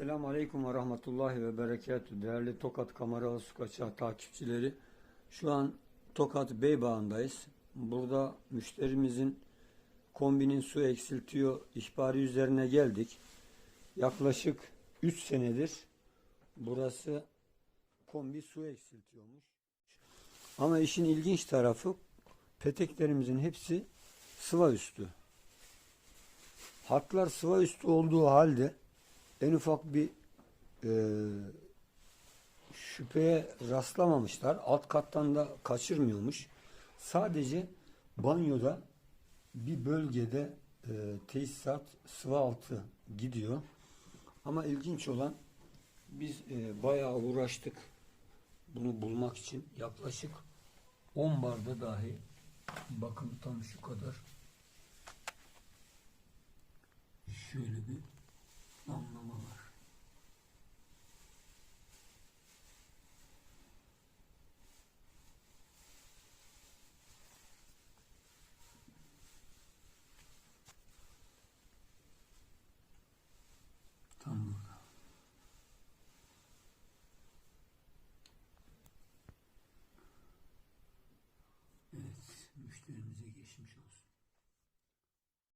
Esselamu Aleyküm ve Rahmetullahi ve Berekatü. Değerli Tokat Kameralı Su Kaçağı takipçileri. Şu an Tokat Beybağı'ndayız. Burada müşterimizin kombinin su eksiltiyor ihbarı üzerine geldik. Yaklaşık 3 senedir burası kombi su eksiltiyormuş. Ama işin ilginç tarafı peteklerimizin hepsi sıva üstü. Hatlar sıva üstü olduğu halde en ufak bir e, şüpheye rastlamamışlar. Alt kattan da kaçırmıyormuş. Sadece banyoda bir bölgede e, tesisat sıvı altı gidiyor. Ama ilginç olan biz e, bayağı uğraştık bunu bulmak için. Yaklaşık 10 barda dahi bakın tam şu kadar şöyle bir